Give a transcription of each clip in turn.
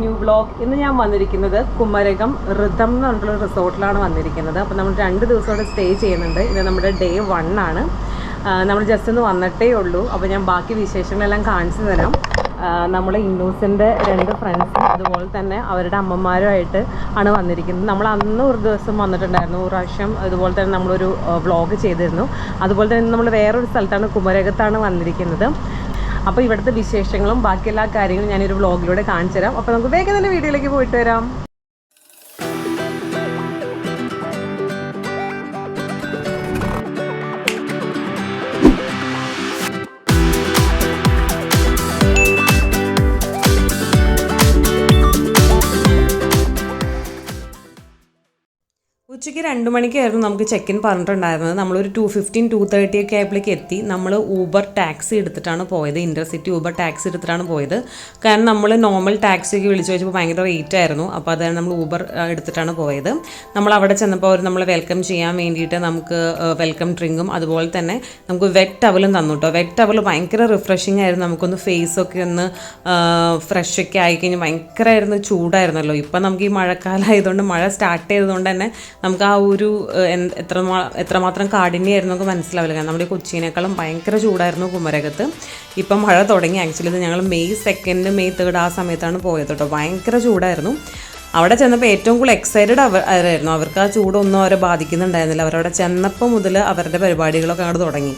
New blog ഇന്ന് ഞാൻ വന്നിരിക്കുന്നത് കുമരകം ഋതം എന്ന് പറഞ്ഞിട്ടുള്ള റിസോർട്ടിലാണ് വന്നിരിക്കുന്നത്. അപ്പോൾ നമ്മൾ രണ്ട് ദിവസം ഇവിടെ സ്റ്റേ ചെയ്യുന്നുണ്ട്. ഇത് നമ്മുടെ ഡേ വൺ ആണ്. നമ്മൾ ജസ്റ്റ് ഒന്ന് വന്നിട്ടേ ഉള്ളൂ. അപ്പോൾ ഞാൻ ബാക്കി വിശേഷങ്ങളെല്ലാം കാണിച്ചു തരാം. നമ്മുടെ ഇന്നൂസിന്റെ രണ്ട് ഫ്രണ്ട്സും അതുപോലെ തന്നെ അവരുടെ അമ്മമാരുമായിട്ട് ആണ് വന്നിരിക്കുന്നത്. നമ്മൾ അന്ന് ഒരു ദിവസം വന്നിട്ടുണ്ടായിരുന്നു. ഒരു പ്രാവശ്യം അതുപോലെ തന്നെ നമ്മളൊരു വ്ളോഗ് ചെയ്തിരുന്നു. അതുപോലെ തന്നെ നമ്മൾ വേറൊരു സ്ഥലത്താണ് കുമരകത്താണ് വന്നിരിക്കുന്നത്. അപ്പോൾ ഇവിടുത്തെ വിശേഷങ്ങളും ബാക്കി എല്ലാ കാര്യങ്ങളും ഞാനൊരു വ്ളോഗിലൂടെ കാണിച്ചു തരാം അപ്പോൾ നമുക്ക് വേഗം തന്നെ വീഡിയോയിലേക്ക് പോയിട്ട് വരാം. ഉച്ചയ്ക്ക് രണ്ട് മണിക്കായിരുന്നു നമുക്ക് ചെക്ക് ഇൻ പറഞ്ഞിട്ടുണ്ടായിരുന്നത്. നമ്മളൊരു ടു ഫിഫ്റ്റീൻ ടു തേർട്ടി ഒക്കെ ആയപ്പോഴേക്ക് എത്തി. നമ്മൾ ഊബർ ടാക്സി എടുത്തിട്ടാണ് പോയത്. ഇന്റർസിറ്റി ഊബർ ടാക്സി എടുത്തിട്ടാണ് പോയത്. കാരണം നമ്മൾ നോർമൽ ടാക്സി ഒക്കെ വിളിച്ചു വെച്ചപ്പോൾ ഭയങ്കര റേറ്റ് ആയിരുന്നു. അപ്പോൾ അതാണ് നമ്മൾ ഊബർ എടുത്തിട്ടാണ് പോയത്. നമ്മൾ അവിടെ ചെന്നപ്പോൾ അവർ നമ്മളെ വെൽക്കം ചെയ്യാൻ വേണ്ടിയിട്ട് നമുക്ക് വെൽക്കം ഡ്രിങ്കും അതുപോലെ തന്നെ നമുക്ക് വെറ്റ് ടവലും തന്നു കേട്ടോ വെറ്റ് ടവൽ ഭയങ്കര റിഫ്രഷിംഗ് ആയിരുന്നു. നമുക്കൊന്ന് ഫേസ് ഒക്കെ ഒന്ന് ഫ്രഷ് ഒക്കെ ആയിക്കഴിഞ്ഞാൽ ഭയങ്കരമായിരുന്നു ചൂടായിരുന്നല്ലോ. ഇപ്പം നമുക്ക് ഈ മഴക്കാലം ആയതുകൊണ്ട് മഴ സ്റ്റാർട്ട് ചെയ്തതുകൊണ്ട് തന്നെ നമുക്ക് ആ ഒരു എത്ര എത്രമാത്രം കാഠിന്യമായിരുന്നു നമുക്ക് മനസ്സിലാവില്ല. കാരണം നമ്മുടെ കൊച്ചിനേക്കാളും ഭയങ്കര ചൂടായിരുന്നു കുമരകത്ത്. ഇപ്പം മഴ തുടങ്ങി. ആക്ച്വലി ഇത് ഞങ്ങൾ മെയ് സെക്കൻഡ് മെയ് തേർഡ് ആ സമയത്താണ് പോയത് കേട്ടോ. ഭയങ്കര ചൂടായിരുന്നു. അവിടെ ചെന്നപ്പോൾ ഏറ്റവും കൂടുതൽ എക്സൈറ്റഡ് അവർ ആയിരുന്നു അവർക്ക് ആ ചൂടൊന്നും അവരെ ബാധിക്കുന്നുണ്ടായിരുന്നില്ല. അവരവിടെ ചെന്നപ്പോൾ മുതൽ അവരുടെ പരിപാടികളൊക്കെ അങ്ങോട്ട് തുടങ്ങി.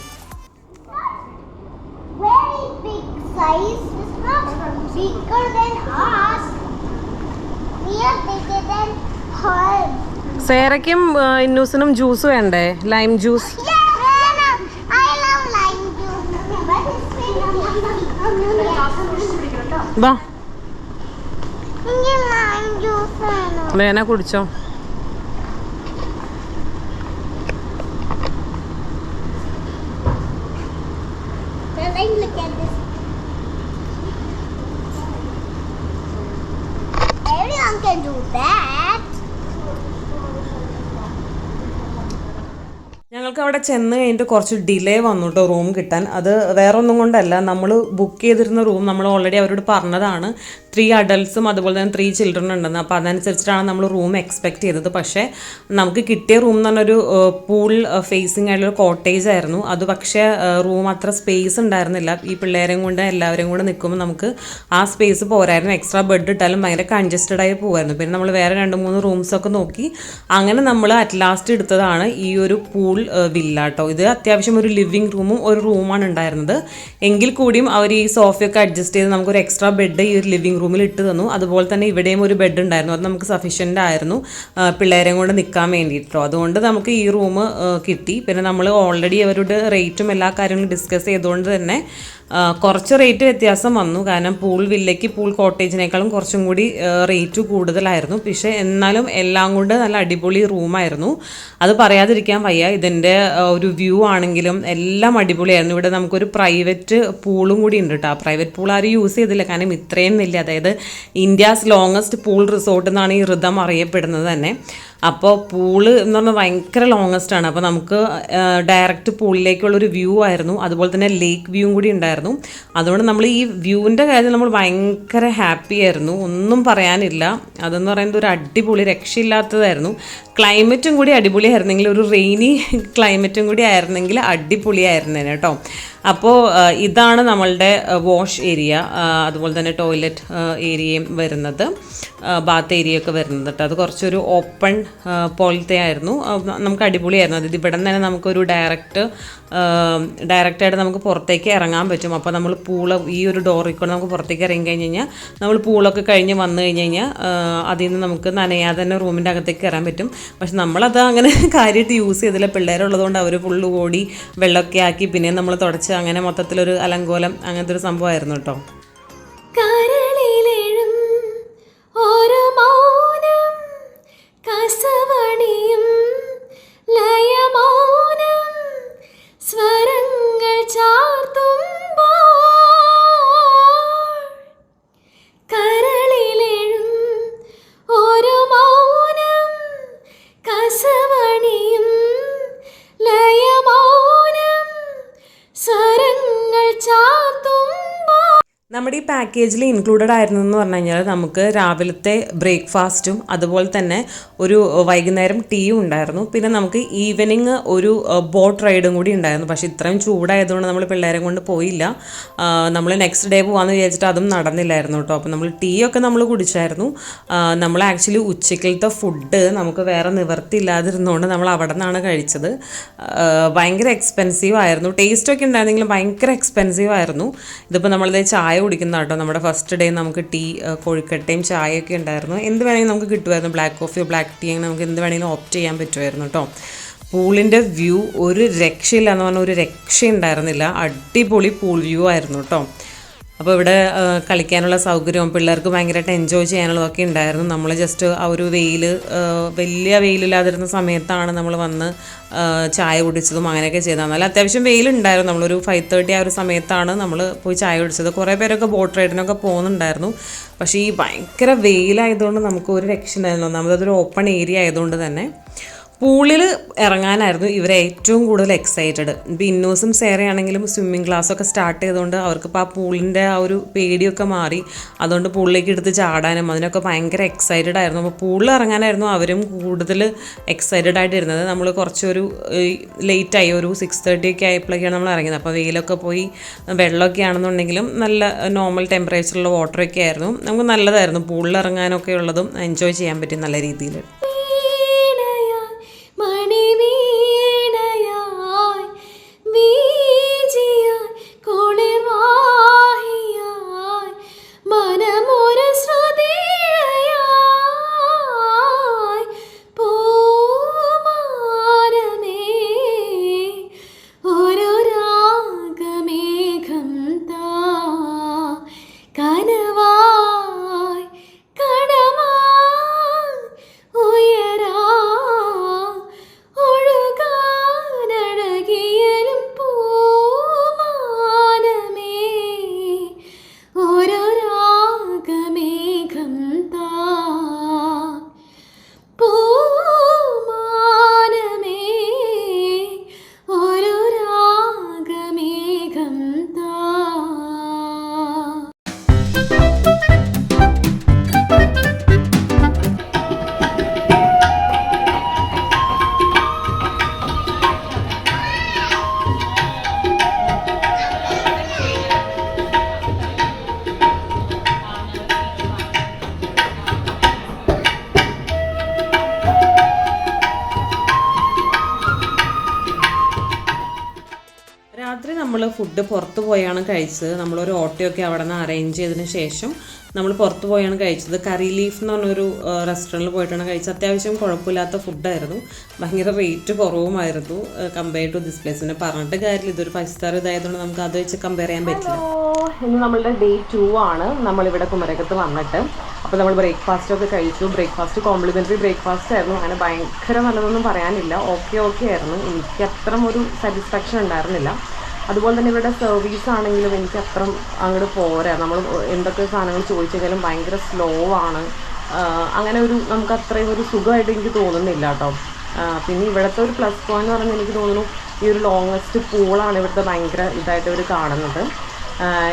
Bigger than us. We are bigger than her. സേറയ്ക്കും ഇന്നൂസിനും ജ്യൂസ് വേണ്ടേ? ലൈം ജ്യൂസ് വേന Rihanna, അവിടെ ചെന്ന് കഴിഞ്ഞിട്ട് കുറച്ച് ഡിലേ വന്നു കേട്ടോ റൂം കിട്ടാൻ. അത് വേറെ ഒന്നും കൊണ്ടല്ല. നമ്മൾ ബുക്ക് ചെയ്തിരുന്ന റൂം നമ്മൾ ഓൾറെഡി അവരോട് പറഞ്ഞതാണ്. ത്രീ അഡൽട്ട്സും അതുപോലെ തന്നെ ത്രീ ചിൽഡ്രൻ ഉണ്ടെന്ന്. അപ്പോൾ അതനുസരിച്ചിട്ടാണ് നമ്മൾ റൂം എക്സ്പെക്ട് ചെയ്തത്. പക്ഷേ നമുക്ക് കിട്ടിയ റൂം എന്ന് പറഞ്ഞൊരു പൂൾ ഫേസിങ് ആയിട്ടുള്ള കോട്ടേജ് ആയിരുന്നു. അത് പക്ഷേ റൂം അത്ര സ്പേസ് ഉണ്ടായിരുന്നില്ല. ഈ പിള്ളേരെയും കൊണ്ട് എല്ലാവരെയും കൂടെ നിൽക്കുമ്പോൾ നമുക്ക് ആ സ്പേസ് പോരായിരുന്നു. എക്സ്ട്രാ ബെഡ് ഇട്ടാലും ഭയങ്കര കൺജസ്റ്റഡ് ആയി പോകുമായിരുന്നു പിന്നെ നമ്മൾ വേറെ രണ്ട് മൂന്ന് റൂംസൊക്കെ നോക്കി അങ്ങനെ നമ്മൾ അറ്റ് ലാസ്റ്റ് എടുത്തതാണ് ഈ ഒരു പൂൾ വില്ല കേട്ടോ ഇത് അത്യാവശ്യം ഒരു ലിവിങ് റൂമും ഒരു റൂമാണ് ഉണ്ടായിരുന്നത്. എങ്കിൽ കൂടിയും അവർ ഈ സോഫയൊക്കെ അഡ്ജസ്റ്റ് ചെയ്ത് നമുക്കൊരു എക്സ്ട്രാ ബെഡ് ഈ ഒരു ലിവിങ് റൂമിൽ ഇട്ട് തന്നു. അതുപോലെ തന്നെ ഇവിടെയും ഒരു ബെഡ് ഉണ്ടായിരുന്നു. അത് നമുക്ക് സഫീഷ്യന്റ് ആയിരുന്നു. പിള്ളേരെയും കൊണ്ട് നിൽക്കാൻ വേണ്ടിയിട്ടോ. അതുകൊണ്ട് നമുക്ക് ഈ റൂം കിട്ടി. പിന്നെ നമ്മൾ ഓൾറെഡി അവരുടെ റേറ്റും എല്ലാ കാര്യങ്ങളും ഡിസ്കസ് ചെയ്തുകൊണ്ട് തന്നെ കുറച്ച് റേറ്റ് വ്യത്യാസം വന്നു. കാരണം പൂൾ വില്ലയ്ക്ക് പൂൾ കോട്ടേജിനേക്കാളും കുറച്ചും കൂടി റേറ്റ് കൂടുതലായിരുന്നു. പക്ഷേ എന്നാലും എല്ലാം കൊണ്ട് നല്ല അടിപൊളി റൂമായിരുന്നു അത് പറയാതിരിക്കാൻ വയ്യ. ഇതിന്റെ ഒരു വ്യൂ ആണെങ്കിലും എല്ലാം അടിപൊളിയായിരുന്നു. ഇവിടെ നമുക്കൊരു പ്രൈവറ്റ് പൂളും കൂടി ഉണ്ട് കേട്ടോ പ്രൈവറ്റ് പൂൾ ആരും യൂസ് ചെയ്തില്ല. കാരണം ഇത്രയും വലിയ അതായത് ഇന്ത്യാസ് ലോങ്ങസ്റ്റ് പൂൾ റിസോർട്ട് എന്നാണ് ഈ ഋതം അറിയപ്പെടുന്നത് തന്നെ. അപ്പോൾ പൂൾ എന്ന് പറഞ്ഞാൽ ഭയങ്കര ലോങ്ങസ്റ്റ് ആണ്. അപ്പോൾ നമുക്ക് ഡയറക്റ്റ് പൂളിലേക്കുള്ളൊരു വ്യൂ ആയിരുന്നു. അതുപോലെ തന്നെ ലേക്ക് വ്യൂവും കൂടി ഉണ്ടായിരുന്നു. അതുകൊണ്ട് നമ്മൾ ഈ വ്യൂവിന്റെ കാര്യത്തിൽ നമ്മൾ ഭയങ്കര ഹാപ്പി ആയിരുന്നു. ഒന്നും പറയാനില്ല. അതെന്ന് പറയുന്നത് ഒരു അടിപൊളി രക്ഷയില്ലാത്തതായിരുന്നു. ക്ലൈമറ്റും കൂടി അടിപൊളിയായിരുന്നെങ്കിൽ ഒരു റെയിനി ക്ലൈമറ്റും കൂടി ആയിരുന്നെങ്കിൽ അടിപൊളിയായിരുന്നേനെ കേട്ടോ. അപ്പോൾ ഇതാണ് നമ്മളുടെ വാഷ് ഏരിയ അതുപോലെ തന്നെ ടോയ്ലറ്റ് ഏരിയയും വരുന്നത്. ബാത്ത് ഏരിയ ഒക്കെ വരുന്നത് കേട്ടോ അത് കുറച്ചൊരു ഓപ്പൺ പോലത്തെ ആയിരുന്നു. നമുക്ക് അടിപൊളിയായിരുന്നു. അത് ഇവിടെ നിന്ന് തന്നെ നമുക്കൊരു ഡയറക്റ്റ് ഡയറക്റ്റായിട്ട് നമുക്ക് പുറത്തേക്ക് ഇറങ്ങാൻ പറ്റും. അപ്പോൾ നമ്മൾ പൂള ഈ ഒരു ഡോറിൽ കൂടെ നമുക്ക് പുറത്തേക്ക് ഇറങ്ങി കഴിഞ്ഞ് കഴിഞ്ഞാൽ നമ്മൾ പൂളൊക്കെ കഴിഞ്ഞ് വന്നു കഴിഞ്ഞ് കഴിഞ്ഞാൽ അതിൽ നിന്ന് നമുക്ക് നനയാതെ തന്നെ റൂമിന്റെ അകത്തേക്ക് കയറാൻ പറ്റും. പക്ഷെ നമ്മളത് അങ്ങനെ കാര്യമായിട്ട് യൂസ് ചെയ്തില്ല. പിള്ളേരുള്ളതുകൊണ്ട് അവർ ഫുള്ള് ഓടി വെള്ളമൊക്കെ ആക്കി പിന്നെ നമ്മൾ തുടച്ച് അങ്ങനെ മൊത്തത്തിലൊരു അലങ്കോലം അങ്ങനത്തെ ഒരു സംഭവമായിരുന്നു കേട്ടോ. സ്വരങ്ങൾ ചാർത്തുമ്പോൾ നമ്മുടെ ഈ പാക്കേജിൽ ഇൻക്ലൂഡഡ് ആയിരുന്നു എന്ന് പറഞ്ഞു കഴിഞ്ഞാൽ നമുക്ക് രാവിലത്തെ ബ്രേക്ക്ഫാസ്റ്റും അതുപോലെ തന്നെ ഒരു വൈകുന്നേരം ടീയും ഉണ്ടായിരുന്നു. പിന്നെ നമുക്ക് ഈവനിങ് ഒരു ബോട്ട് റൈഡും കൂടി ഉണ്ടായിരുന്നു. പക്ഷേ ഇത്രയും ചൂടായതുകൊണ്ട് നമ്മൾ പിള്ളേരെ കൊണ്ട് പോയില്ല. നമ്മൾ നെക്സ്റ്റ് ഡേ പോകാമെന്ന് വിചാരിച്ചിട്ട് അതും നടന്നില്ലായിരുന്നു കേട്ടോ. അപ്പോൾ നമ്മൾ ടീ ഒക്കെ നമ്മൾ കുടിച്ചായിരുന്നു. നമ്മൾ ആക്ച്വലി ഉച്ചക്കലത്തെ ഫുഡ് നമുക്ക് വേറെ നിവർത്തി ഇല്ലാതിരുന്നുകൊണ്ട് നമ്മൾ അവിടെ നിന്നാണ് കഴിച്ചത് ഭയങ്കര എക്സ്പെൻസീവ് ആയിരുന്നു. ടേസ്റ്റൊക്കെ ഉണ്ടായിരുന്നെങ്കിലും ഭയങ്കര എക്സ്പെൻസീവ് ആയിരുന്നു. ഇതിപ്പോൾ നമ്മളത് ചായ കുടിക്കുന്ന കേട്ടോ. നമ്മുടെ ഫസ്റ്റ് ഡേ നമുക്ക് ടീ കൊഴുക്കട്ടയും ചായയൊക്കെ ഉണ്ടായിരുന്നു. എന്ത് വേണമെങ്കിലും നമുക്ക് കിട്ടുമായിരുന്നു. ബ്ലാക്ക് കോഫിയോ ബ്ലാക്ക് ടീ അങ്ങനെ നമുക്ക് എന്ത് വേണമെങ്കിലും ഓപ്റ്റ് ചെയ്യാൻ പറ്റുമായിരുന്നു കേട്ടോ. പൂളിന്റെ വ്യൂ ഒരു രക്ഷയില്ല എന്ന് പറഞ്ഞാൽ ഒരു രക്ഷ ഉണ്ടായിരുന്നില്ല അടിപൊളി പൂൾ വ്യൂ ആയിരുന്നു കേട്ടോ. അപ്പോൾ ഇവിടെ കളിക്കാനുള്ള സൗകര്യവും പിള്ളേർക്ക് ഭയങ്കരമായിട്ട് എൻജോയ് ചെയ്യാനുള്ളതൊക്കെ ഉണ്ടായിരുന്നു. നമ്മൾ ജസ്റ്റ് ആ ഒരു വെയിൽ വലിയ വെയിലില്ലാതിരുന്ന സമയത്താണ് നമ്മൾ വന്ന് ചായ കുടിച്ചതും അങ്ങനെയൊക്കെ ചെയ്തത്. നല്ല അത്യാവശ്യം വെയിലുണ്ടായിരുന്നു. നമ്മളൊരു ഫൈവ് തേർട്ടി ആ ഒരു സമയത്താണ് നമ്മൾ പോയി ചായ കുടിച്ചത്. കുറേ പേരൊക്കെ ബോട്ട് റൈഡിനൊക്കെ പോകുന്നുണ്ടായിരുന്നു. പക്ഷേ ഈ ഭയങ്കര വെയിലായതുകൊണ്ട് നമുക്ക് ഒരു രക്ഷ ഉണ്ടായിരുന്നു അതൊരു ഓപ്പൺ ഏരിയ ആയതുകൊണ്ട് തന്നെ. പൂളിൽ ഇറങ്ങാനായിരുന്നു ഇവർ ഏറ്റവും കൂടുതൽ എക്സൈറ്റഡ് ഇപ്പോൾ ഇന്നോസും സേറയാണെങ്കിലും സ്വിമ്മിങ് ക്ലാസ്സൊക്കെ സ്റ്റാർട്ട് ചെയ്തുകൊണ്ട് അവർക്കിപ്പോൾ ആ പൂളിന്റെ ആ ഒരു പേടിയൊക്കെ മാറി. അതുകൊണ്ട് പൂളിലേക്ക് എടുത്ത് ചാടാനും അതിനൊക്കെ ഭയങ്കര എക്സൈറ്റഡ് ആയിരുന്നു. അപ്പോൾ പൂളിൽ ഇറങ്ങാനായിരുന്നു അവരും കൂടുതൽ എക്സൈറ്റഡ് ആയിട്ടിരുന്നത് നമ്മൾ കുറച്ചൊരു ലേറ്റായി ഒരു സിക്സ് തേർട്ടി ഒക്കെ ആയപ്പോഴേക്കാണ് നമ്മൾ ഇറങ്ങിയത്. അപ്പോൾ വെയിലൊക്കെ പോയി വെള്ളമൊക്കെ ആണെന്നുണ്ടെങ്കിലും നല്ല നോർമൽ ടെമ്പറേച്ചറുള്ള വാട്ടറൊക്കെ ആയിരുന്നു. നമുക്ക് നല്ലതായിരുന്നു പൂളിൽ ഇറങ്ങാനൊക്കെ ഉള്ളതും എൻജോയ് ചെയ്യാൻ പറ്റും നല്ല രീതിയിൽ നമ്മൾ ഫുഡ് പുറത്ത് പോയാണ് കഴിച്ചത്. നമ്മളൊരു ഓട്ടോയൊക്കെ അവിടെ നിന്ന് അറേഞ്ച് ചെയ്തതിന് ശേഷം നമ്മൾ പുറത്ത് പോയാണ് കഴിച്ചത്. കറി ലീഫ് എന്ന് പറഞ്ഞൊരു റെസ്റ്റോറന്റിൽ പോയിട്ടാണ് കഴിച്ചത്. അത്യാവശ്യം കുഴപ്പമില്ലാത്ത ഫുഡായിരുന്നു ഭയങ്കര റേറ്റ് കുറവുമായിരുന്നു കമ്പയർ ടു ദിസ് പ്ലേസ് പിന്നെ പറഞ്ഞിട്ട് കാര്യമില്ല. ഇതൊരു ഫൈവ് സ്റ്റാർ ഇതായതുകൊണ്ട് നമുക്ക് അത് വെച്ച് കമ്പയർ ചെയ്യാൻ പറ്റില്ല. ഇന്ന് നമ്മളുടെ ഡേ ടു ആണ്. നമ്മളിവിടെ കുമരകത്ത് വന്നിട്ട്. അപ്പോൾ നമ്മൾ ബ്രേക്ക്ഫാസ്റ്റ് ഒക്കെ കഴിച്ചു. ബ്രേക്ക്ഫാസ്റ്റ് കോംപ്ലിമെന്ററി ബ്രേക്ക്ഫാസ്റ്റ് ആയിരുന്നു. അങ്ങനെ ഭയങ്കര നല്ലതൊന്നും പറയാനില്ല. ഓക്കെ ഓക്കെ ആയിരുന്നു. എനിക്ക് അത്ര ഒരു സാറ്റിസ്ഫാക്ഷൻ ഉണ്ടായിരുന്നില്ല. അതുപോലെ തന്നെ ഇവരുടെ സർവീസ് ആണെങ്കിലും എനിക്ക് അത്ര അങ്ങോട്ട് പോരാ. നമ്മൾ എന്തൊക്കെ സാധനങ്ങൾ ചോദിച്ചെങ്കിലും ഭയങ്കര സ്ലോ ആണ്. അങ്ങനെ ഒരു നമുക്ക് അത്രയും ഒരു സുഖമായിട്ട് എനിക്ക് തോന്നുന്നില്ല കേട്ടോ പിന്നെ ഇവിടുത്തെ ഒരു പ്ലസ് പോയിന്റ് എന്ന് പറഞ്ഞാൽ എനിക്ക് തോന്നുന്നു ഈ ഒരു ലോങ്ങസ്റ്റ് പൂളാണ് ഇവിടുത്തെ ഭയങ്കര ഇതായിട്ട് ഇവർ കാണുന്നത്.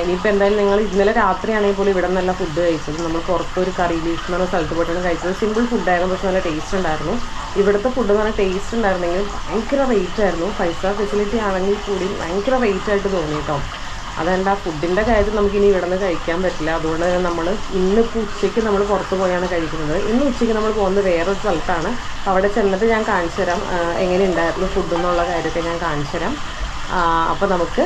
ഇനിയിപ്പോൾ എന്തായാലും നിങ്ങൾ ഇന്നലെ രാത്രിയാണെങ്കിൽ പോലും ഇവിടെ നല്ല ഫുഡ് കഴിച്ചത്. നമ്മൾ പുറത്തൊരു കറി ലീഫ് എന്ന് പറഞ്ഞ സ്ഥലത്ത് പോയിട്ടാണ് കഴിച്ചത്. സിമ്പിൾ ഫുഡായിരുന്നു പക്ഷെ നല്ല ടേസ്റ്റ് ഉണ്ടായിരുന്നു. ഇവിടുത്തെ ഫുഡ് നല്ല ടേസ്റ്റ് ഉണ്ടായിരുന്നെങ്കിൽ ഭയങ്കര റേറ്റ് ആയിരുന്നു. ഫൈവ് സ്റ്റാർ ഫെസിലിറ്റി ആണെങ്കിൽ കൂടി ഭയങ്കര റേറ്റ് ആയിട്ട് തോന്നി കേട്ടോ. അതുകൊണ്ട് ആ ഫുഡിന്റെ കാര്യത്തിൽ നമുക്ക് ഇനി ഇവിടെ നിന്ന് കഴിക്കാൻ പറ്റില്ല. അതുകൊണ്ട് തന്നെ നമ്മൾ ഇന്നിപ്പോൾ ഉച്ചയ്ക്ക് നമ്മൾ പുറത്ത് പോയാണ് കഴിക്കുന്നത്. ഇന്ന് ഉച്ചയ്ക്ക് നമ്മൾ പോകുന്നത് വേറൊരു സ്ഥലത്താണ്. അവിടെ ചെന്നിട്ട് ഞാൻ കാണിച്ചു തരാം എങ്ങനെ ഉണ്ടായിരുന്നു ഫുഡ് എന്നുള്ള കാര്യമൊക്കെ ഞാൻ കാണിച്ചു തരാം. അപ്പോൾ നമുക്ക്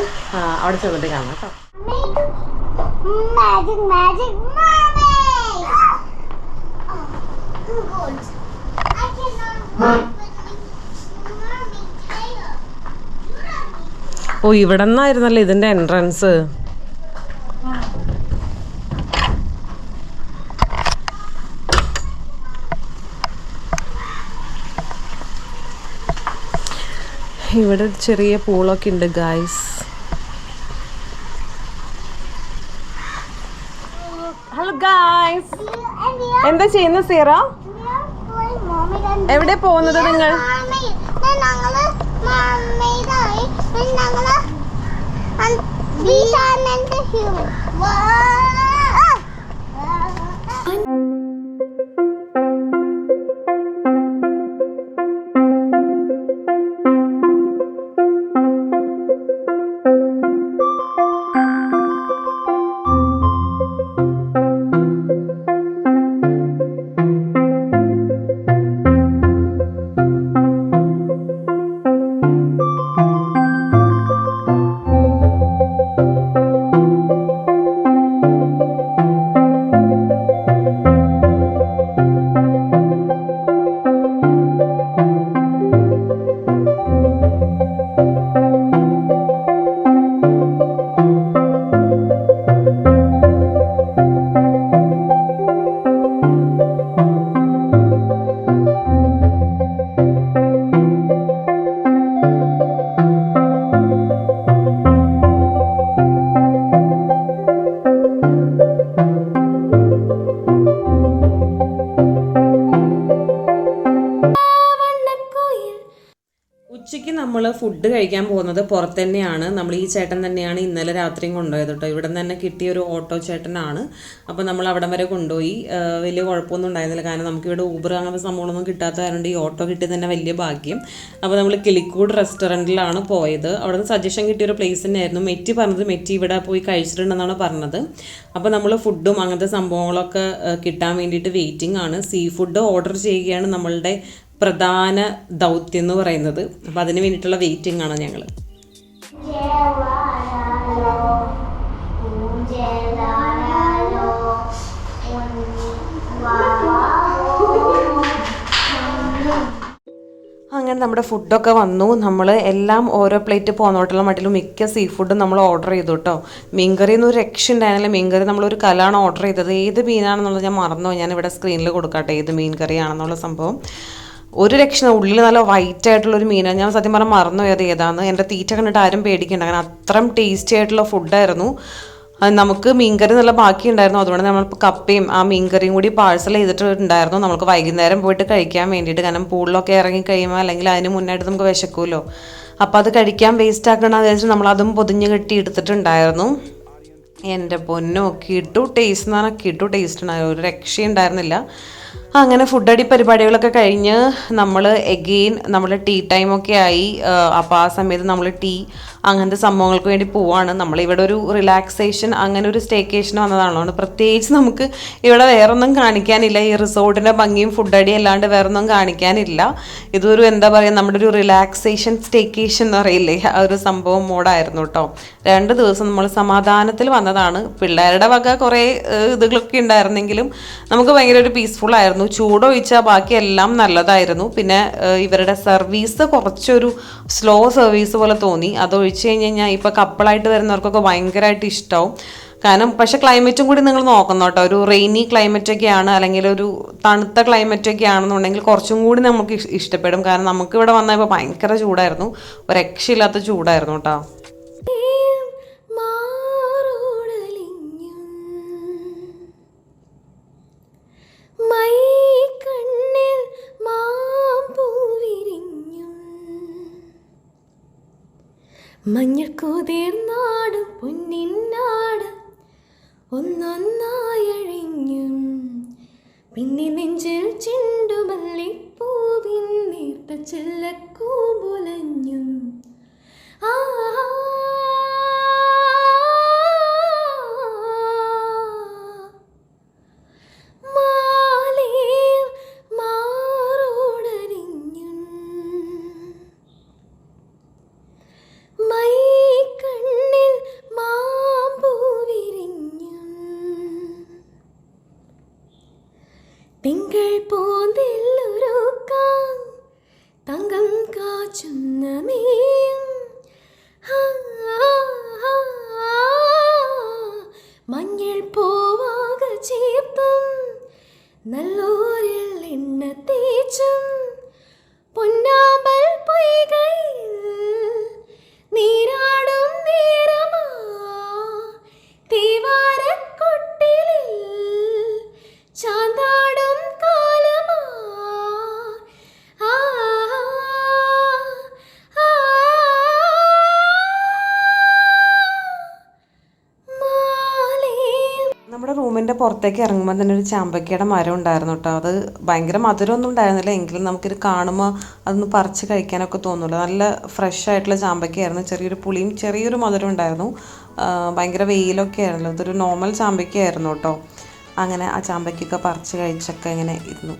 അവിടെ ചെന്നിട്ട് കാണാം കേട്ടോ. Magic, magic, mermaid! Oh, good. I cannot ഓ ഇവിടെ നിന്നായിരുന്നല്ലേ ഇതിന്റെ എൻട്രൻസ് ഇവിടെ ചെറിയ പൂളൊക്കെ ഉണ്ട് ഗായ്സ് എന്താ ചെയ്യുന്ന സീറ? എവിടെ പോകുന്നത് നിങ്ങൾ? ഫുഡ് കഴിക്കാൻ പോകുന്നത് പുറത്ത് തന്നെയാണ് നമ്മൾ ഈ ചേട്ടൻ തന്നെയാണ് ഇന്നലെ രാത്രിയും കൊണ്ടുപോയത് കേട്ടോ. ഇവിടെ തന്നെ കിട്ടിയ ഒരു ഓട്ടോ ചേട്ടനാണ്. അപ്പോൾ നമ്മൾ അവിടം വരെ കൊണ്ടുപോയി. വലിയ കുഴപ്പമൊന്നും ഉണ്ടായിരുന്നില്ല. കാരണം നമുക്കിവിടെ ഊബർ അങ്ങനത്തെ സംഭവങ്ങളൊന്നും കിട്ടാത്ത കാരണം ഈ ഓട്ടോ കിട്ടിയത് തന്നെ വലിയ ഭാഗ്യം. അപ്പോൾ നമ്മൾ കിളിക്കൂട് റെസ്റ്റോറന്റിലാണ് പോയത്. അവിടെ നിന്ന് സജഷൻ കിട്ടിയ ഒരു പ്ലേസ് തന്നെയായിരുന്നു. മെറ്റി പറഞ്ഞത് മെറ്റി ഇവിടെ പോയി കഴിച്ചിട്ടുണ്ടെന്നാണ് പറഞ്ഞത്. അപ്പോൾ നമ്മൾ ഫുഡും അങ്ങനത്തെ സംഭവങ്ങളൊക്കെ കിട്ടാൻ വേണ്ടിയിട്ട് വെയിറ്റിംഗ് ആണ്. സീ ഫുഡ് ഓർഡർ ചെയ്യുകയാണ് നമ്മളുടെ പ്രധാന ദൗത്യം എന്ന് പറയുന്നത്. അപ്പോൾ അതിന് വേണ്ടിയിട്ടുള്ള വെയിറ്റിംഗ് ആണ് ഞങ്ങൾ അങ്ങനെ നമ്മുടെ ഫുഡൊക്കെ വന്നു. നമ്മൾ എല്ലാം ഓരോ പ്ലേറ്റ് പോന്നോട്ടുള്ള മട്ടിലും മിക്ക സീ ഫുഡും നമ്മൾ ഓർഡർ ചെയ്തു കേട്ടോ മീൻകറി ഒന്നും ഒരു രക്ഷ ഉണ്ടായിരുന്നില്ല. മീൻകറി നമ്മളൊരു കലാണ് ഓർഡർ ചെയ്തത്. ഏത് മീനാണെന്നുള്ളത് ഞാൻ മറന്നു ഞാൻ ഇവിടെ സ്ക്രീനിൽ കൊടുക്കട്ടെ. ഏത് മീൻ കറിയാണെന്നുള്ള സംഭവം. ഒരു രക്ഷണ ഉള്ളിൽ നല്ല വൈറ്റ് ആയിട്ടുള്ള ഒരു മീനാണ്. ഞാൻ സത്യം പറഞ്ഞാൽ മറന്നു പോയത് ഏതാന്ന്. എന്റെ തീറ്റ കണ്ടിട്ട് ആരും പേടിക്കണ്ട. കാരണം അത്രയും ടേസ്റ്റി ആയിട്ടുള്ള ഫുഡായിരുന്നു നമുക്ക് മീൻകറി നല്ല ബാക്കി ഉണ്ടായിരുന്നു. അതുകൊണ്ട് നമ്മൾ കപ്പയും ആ മീൻകറിയും കൂടി പാഴ്സൽ ചെയ്തിട്ടുണ്ടായിരുന്നു. നമുക്ക് വൈകുന്നേരം പോയിട്ട് കഴിക്കാൻ വേണ്ടിയിട്ട്. കാരണം പൂളിലൊക്കെ ഇറങ്ങി കഴിയുമ്പോൾ അല്ലെങ്കിൽ അതിന് മുന്നായിട്ട് നമുക്ക് വിശക്കുമല്ലോ അപ്പോൾ അത് കഴിക്കാൻ വേസ്റ്റ് ആക്കണമെന്ന് വിചാരിച്ച് നമ്മളതും പൊതിഞ്ഞ് കെട്ടി എടുത്തിട്ടുണ്ടായിരുന്നു. എന്റെ പൊന്നോ കിട്ടു ടേസ്റ്റ് എന്ന് പറഞ്ഞാൽ കിട്ടു ടേസ്റ്റ് ഉണ്ടായിരുന്നു. ഒരു രക്ഷയുണ്ടായിരുന്നില്ല അങ്ങനെ ഫുഡ് അടി പരിപാടികളൊക്കെ കഴിഞ്ഞ് നമ്മൾ എഗെയിൻ നമ്മൾ ടീ ടൈമൊക്കെ ആയി. അപ്പോൾ ആ സമയത്ത് നമ്മൾ ടീ അങ്ങനത്തെ സംഭവങ്ങൾക്ക് വേണ്ടി പോവാണ്. നമ്മളിവിടെ ഒരു റിലാക്സേഷൻ അങ്ങനെ ഒരു സ്റ്റേക്കേഷൻ വന്നതാണല്ലോ. പ്രത്യേകിച്ച് നമുക്ക് ഇവിടെ വേറൊന്നും കാണിക്കാനില്ല. ഈ റിസോർട്ടിന്റെ ഭംഗിയും ഫുഡ് അടി അല്ലാണ്ട് വേറൊന്നും കാണിക്കാനില്ല. ഇതൊരു എന്താ പറയുക നമ്മുടെ ഒരു റിലാക്സേഷൻ സ്റ്റേക്കേഷൻ എന്ന് പറയില്ലേ ആ ഒരു സംഭവം മോഡായിരുന്നു കേട്ടോ. രണ്ട് ദിവസം നമ്മൾ സമാധാനത്തിൽ വന്നതാണ്. പിള്ളേരുടെ വക കുറേ ഇതുകളൊക്കെ ഉണ്ടായിരുന്നെങ്കിലും നമുക്ക് ഭയങ്കര ഒരു പീസ്ഫുൾ ആയിരുന്നു. ചൂടൊഴിച്ചാൽ ബാക്കി എല്ലാം നല്ലതായിരുന്നു. പിന്നെ ഇവരുടെ സർവീസ് കുറച്ചൊരു സ്ലോ സർവീസ് പോലെ തോന്നി. അത് ഒഴിച്ച് കഴിഞ്ഞ് കഴിഞ്ഞാൽ ഇപ്പോൾ കപ്പിളായിട്ട് വരുന്നവർക്കൊക്കെ ഭയങ്കരമായിട്ട് ഇഷ്ടമാവും കാരണം പക്ഷെ ക്ലൈമറ്റും കൂടി നിങ്ങൾ നോക്കണം കേട്ടോ. ഒരു റെയിനി ക്ലൈമറ്റ് ഒക്കെയാണ് അല്ലെങ്കിൽ ഒരു തണുത്ത ക്ലൈമറ്റ് ഒക്കെ ആണെന്നുണ്ടെങ്കിൽ കുറച്ചും കൂടി നമുക്ക് ഇഷ്- ഇഷ്ടപ്പെടും. കാരണം നമുക്ക് ഇവിടെ വന്നപ്പോൾ ഭയങ്കര ചൂടായിരുന്നു. ഒരു രക്ഷയില്ലാത്ത ചൂടായിരുന്നു കേട്ടോ. മഞ്ഞൾ കുതിർനാട് പൊന്നിന്നാട് ഒന്നൊന്നായഴിഞ്ഞും പിന്നെ നെഞ്ചിൽ ചെണ്ടുമല്ലിപ്പൂവിൻ നീർത്ത ചെല്ലക്കൂമ്പുലഞ്ഞും മാലയിൽ പുറത്തേക്ക് ഇറങ്ങുമ്പോൾ തന്നെ ഒരു ചാമ്പക്കയുടെ മരം ഉണ്ടായിരുന്നു കേട്ടോ. അത് ഭയങ്കര മധുരമൊന്നും ഉണ്ടായിരുന്നില്ല. എങ്കിലും നമുക്കിത് കാണുമ്പോൾ അതൊന്ന് പറിച്ച് കഴിക്കാനൊക്കെ തോന്നുള്ളൂ നല്ല ഫ്രഷ് ആയിട്ടുള്ള ചാമ്പക്കയായിരുന്നു. ചെറിയൊരു പുളിയും ചെറിയൊരു മധുരം ഉണ്ടായിരുന്നു. ഭയങ്കര വെയിലൊക്കെ ആയിരുന്നു. ഇതൊരു നോർമൽ ചാമ്പക്കയായിരുന്നു കേട്ടോ. അങ്ങനെ ആ ചാമ്പക്കൊക്കെ പറിച്ച് കഴിച്ചൊക്കെ ഇങ്ങനെ ഇരുന്നു.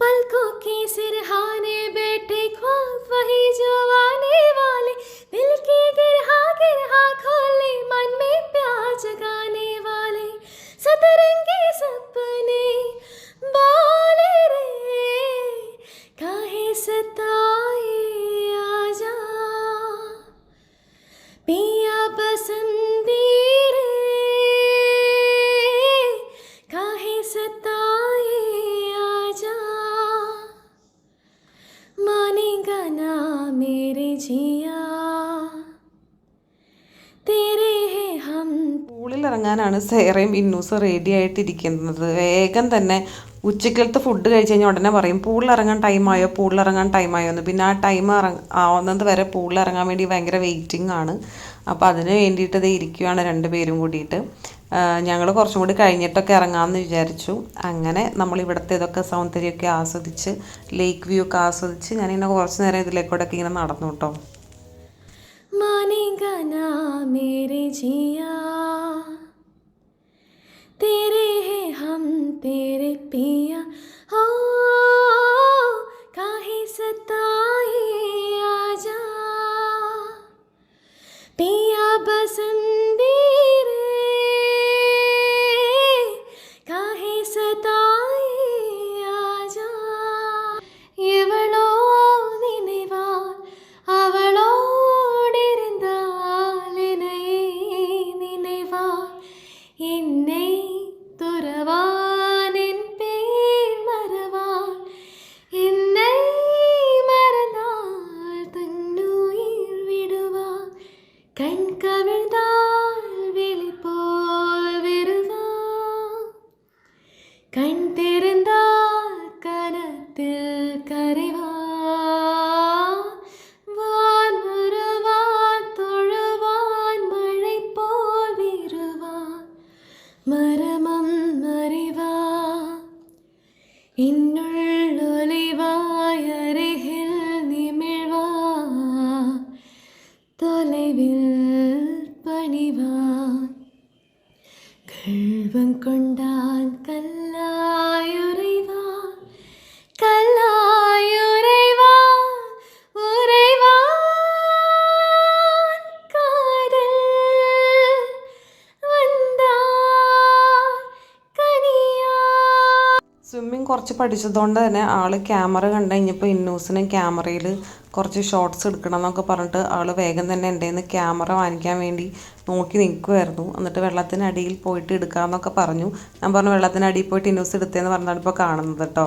पलकों के सिरहाने बैठे ख्वाब वही जो आने वाले। दिल की गिरहा गिरहा, खोले मन में प्यार जगाने वाले। सतरंगी सपने बोले रे, काहे सताए आजा। पिया बसंती ഞാനാണ് സേറയും ഇന്നൂസും റെഡി ആയിട്ടിരിക്കുന്നത്. വേഗം തന്നെ ഉച്ചക്കലത്തെ ഫുഡ് കഴിച്ച് കഴിഞ്ഞാൽ ഉടനെ പറയും പൂളിലിറങ്ങാൻ ടൈമായോ പൂളിലിറങ്ങാൻ ടൈമായോ എന്ന്. പിന്നെ ആ ടൈം ഇറങ്ങ ആവുന്നത് വരെ പൂളിലിറങ്ങാൻ വേണ്ടി ഭയങ്കര വെയിറ്റിംഗ് ആണ്. അപ്പോൾ അതിന് വേണ്ടിയിട്ട് ഇത് ഇരിക്കുകയാണ് രണ്ടുപേരും കൂടിയിട്ട്. ഞങ്ങൾ കുറച്ചും കൂടി കഴിഞ്ഞിട്ടൊക്കെ ഇറങ്ങാമെന്ന് വിചാരിച്ചു. അങ്ങനെ നമ്മൾ ഇവിടുത്തെ ഇതൊക്കെ സൗന്ദര്യമൊക്കെ ആസ്വദിച്ച് ലേക്ക് വ്യൂ ഒക്കെ ആസ്വദിച്ച് ഞാനിങ്ങനെ കുറച്ച് നേരം ഇതിലേക്കൂടെയൊക്കെ ഇങ്ങനെ നടന്നു കേട്ടോ. കുറച്ച് പഠിച്ചതുകൊണ്ട് തന്നെ ആൾ ക്യാമറ കണ്ടു കഴിഞ്ഞപ്പോൾ ഇന്നൂസിനും ക്യാമറയിൽ കുറച്ച് ഷോർട്സ് എടുക്കണം എന്നൊക്കെ പറഞ്ഞിട്ട് ആൾ വേഗം തന്നെ എന്റെ നിന്ന് ക്യാമറ വാങ്ങിക്കാൻ വേണ്ടി നോക്കി നിൽക്കുമായിരുന്നു എന്നിട്ട് വെള്ളത്തിനടിയിൽ പോയിട്ട് എടുക്കാമെന്നൊക്കെ പറഞ്ഞു. ഞാൻ പറഞ്ഞു വെള്ളത്തിനടിയിൽ പോയിട്ട് ഇന്നൂസ് എടുത്തതെന്ന് പറഞ്ഞാണ് ഇപ്പോൾ കാണുന്നത് കേട്ടോ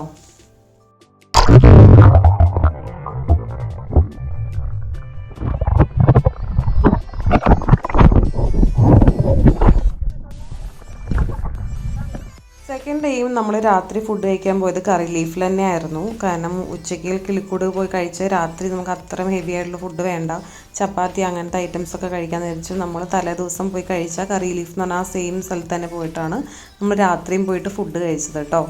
നമ്മൾ രാത്രി ഫുഡ് കഴിക്കാൻ പോയത് കറി ലീഫിൽ തന്നെയായിരുന്നു. കാരണം ഉച്ചയ്ക്ക് കിളിക്കൂട് പോയി കഴിച്ച് രാത്രി നമുക്ക് അത്രയും ഹെവി ആയിട്ടുള്ള ഫുഡ് വേണ്ട. ചപ്പാത്തി അങ്ങനത്തെ ഐറ്റംസ് ഒക്കെ കഴിക്കാൻ ധരിച്ചു നമ്മൾ തലേ ദിവസം പോയി കഴിച്ച കറി ലീഫ് എന്ന് പറഞ്ഞാൽ ആ സെയിം സ്ഥലത്ത് തന്നെ പോയിട്ടാണ് നമ്മൾ രാത്രിയും പോയിട്ട് ഫുഡ് കഴിച്ചത് കേട്ടോ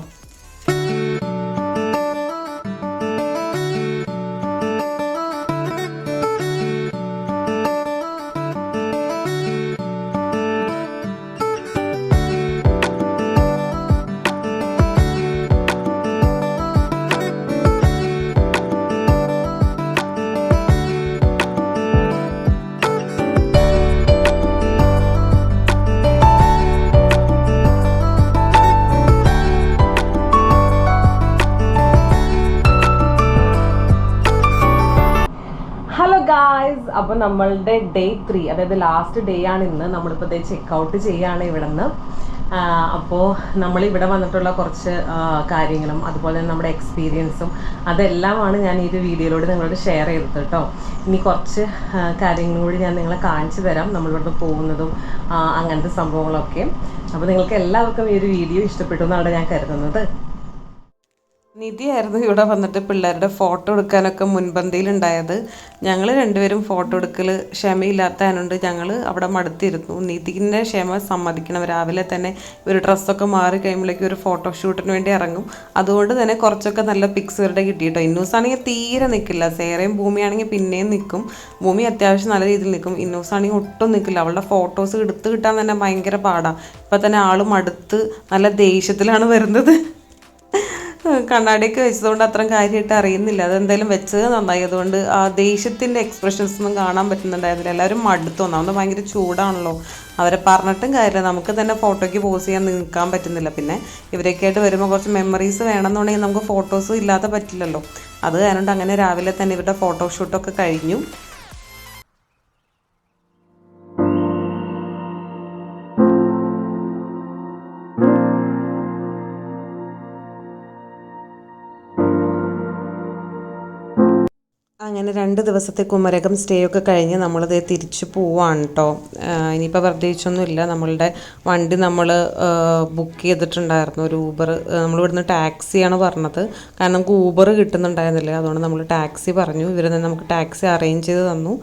അപ്പോൾ നമ്മളുടെ ഡേ ത്രീ അതായത് ലാസ്റ്റ് ഡേ ആണ് ഇന്ന്. നമ്മളിപ്പോൾ ഡേ ചെക്കൗട്ട് ചെയ്യാണ് ഇവിടെ നിന്ന് അപ്പോൾ നമ്മൾ ഇവിടെ വന്നിട്ടുള്ള കുറച്ച് കാര്യങ്ങളും അതുപോലെ തന്നെ നമ്മുടെ എക്സ്പീരിയൻസും അതെല്ലാമാണ് ഞാൻ ഈ ഒരു വീഡിയോയിലൂടെ നിങ്ങളോട് ഷെയർ ചെയ്തത് കേട്ടോ. ഇനി കുറച്ച് കാര്യങ്ങളും കൂടി ഞാൻ നിങ്ങളെ കാണിച്ചു തരാം. നമ്മളിവിടുന്ന് പോകുന്നതും അങ്ങനത്തെ സംഭവങ്ങളൊക്കെ. അപ്പോൾ നിങ്ങൾക്ക് എല്ലാവർക്കും ഈ ഒരു വീഡിയോ ഇഷ്ടപ്പെട്ടു എന്നാണ് ഞാൻ കരുതുന്നത്. നിധിയായിരുന്നു ഇവിടെ വന്നിട്ട് പിള്ളേരുടെ ഫോട്ടോ എടുക്കാനൊക്കെ മുൻപന്തിയിലുണ്ടായത്. ഞങ്ങൾ രണ്ടുപേരും ഫോട്ടോ എടുക്കൽ ക്ഷമയില്ലാത്തതിനുണ്ട് ഞങ്ങൾ അവിടെ മടുത്തിരുന്നു. നിധിന്റെ ക്ഷമ സമ്മതിക്കണം. രാവിലെ തന്നെ ഒരു ഡ്രസ്സൊക്കെ മാറി കഴിയുമ്പോഴേക്കും ഒരു ഫോട്ടോഷൂട്ടിന് വേണ്ടി ഇറങ്ങും. അതുകൊണ്ട് തന്നെ കുറച്ചൊക്കെ നല്ല പിക്സ് ഇവരുടെ കിട്ടിയിട്ടോ. ഇന്നൂസ് ആണെങ്കിൽ തീരെ നിൽക്കില്ല സേറയും ഭൂമിയാണെങ്കിൽ പിന്നെയും നിൽക്കും ഭൂമി അത്യാവശ്യം നല്ല രീതിയിൽ നിൽക്കും ഇന്നൂസ് ആണെങ്കിൽ ഒട്ടും നിൽക്കില്ല അവളുടെ ഫോട്ടോസ് എടുത്ത് കിട്ടാൻ തന്നെ ഭയങ്കര പാടാണ് ഇപ്പം തന്നെ ആളും അടുത്ത് നല്ല ദേഷ്യത്തിലാണ് വരുന്നത്. കണ്ണാടിയൊക്കെ വെച്ചതുകൊണ്ട് അത്രയും കാര്യമായിട്ട് അറിയുന്നില്ല. അതെന്തായാലും വെച്ചത് നന്നായി. അതുകൊണ്ട് ആ ദേഷ്യത്തിന്റെ എക്സ്പ്രഷൻസ് ഒന്നും കാണാൻ പറ്റുന്നുണ്ടായിരുന്നില്ല. എല്ലാവരും മടുത്തു. ഒന്നാമത് ഭയങ്കര ചൂടാണല്ലോ. അവരെ പറഞ്ഞിട്ടും കാര്യമില്ല. നമുക്ക് തന്നെ ഫോട്ടോയ്ക്ക് പോസ് ചെയ്യാൻ നിൽക്കാൻ പറ്റുന്നില്ല. പിന്നെ ഇവരൊക്കെ ആയിട്ട് വരുമ്പോൾ കുറച്ച് മെമ്മറീസ് വേണമെന്നുണ്ടെങ്കിൽ നമുക്ക് ഫോട്ടോസ് ഇല്ലാതെ പറ്റില്ലല്ലോ. അത് കാരണം അങ്ങനെ രാവിലെ തന്നെ ഇവരുടെ ഫോട്ടോഷൂട്ടൊക്കെ കഴിഞ്ഞു. അങ്ങനെ രണ്ട് ദിവസത്തെ കുമരകം സ്റ്റേ ഒക്കെ കഴിഞ്ഞ് നമ്മളിത് തിരിച്ച് പോവാണ് കേട്ടോ ഇനിയിപ്പോൾ പ്രത്യേകിച്ചൊന്നുമില്ല. നമ്മളുടെ വണ്ടി നമ്മൾ ബുക്ക് ചെയ്തിട്ടുണ്ടായിരുന്നു. ഒരു ഊബർ നമ്മൾ ഇവിടുന്ന് ടാക്സിയാണ് പറഞ്ഞത്. കാരണം നമുക്ക് ഊബർ കിട്ടുന്നുണ്ടായിരുന്നില്ല. അതുകൊണ്ട് നമ്മൾ ടാക്സി പറഞ്ഞു. ഇവർ തന്നെ നമുക്ക് ടാക്സി അറേഞ്ച് ചെയ്ത് തന്നു.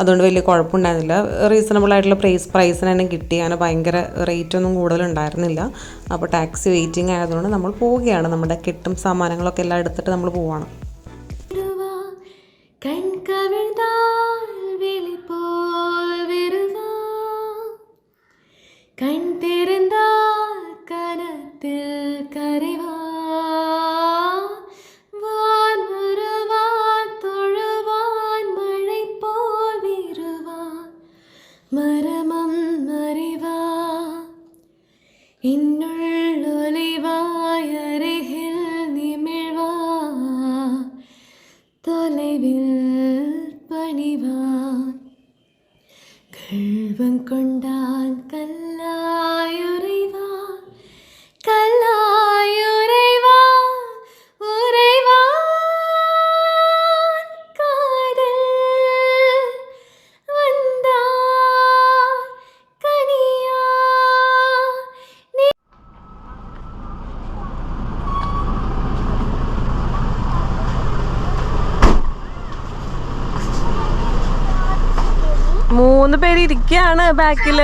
അതുകൊണ്ട് വലിയ കുഴപ്പമുണ്ടായിരുന്നില്ല. റീസണബിൾ ആയിട്ടുള്ള പ്രൈസ് പ്രൈസിന് തന്നെ കിട്ടി. അങ്ങനെ ഭയങ്കര റേറ്റ് ഒന്നും കൂടുതലുണ്ടായിരുന്നില്ല. അപ്പോൾ ടാക്സി വെയിറ്റിംഗ് ആയതുകൊണ്ട് നമ്മൾ പോവുകയാണ്. നമ്മുടെ കിട്ടും സാമാനങ്ങളൊക്കെ എല്ലാം എടുത്തിട്ട് നമ്മൾ പോവുകയാണ് கண் கவிழ்ந்தால் வெளி போல் வருவா கண் திறந்தால் கனத்தில் கரை മൂന്ന് പേര് ഇരിക്കുകയാണ് ബാക്കിൽ.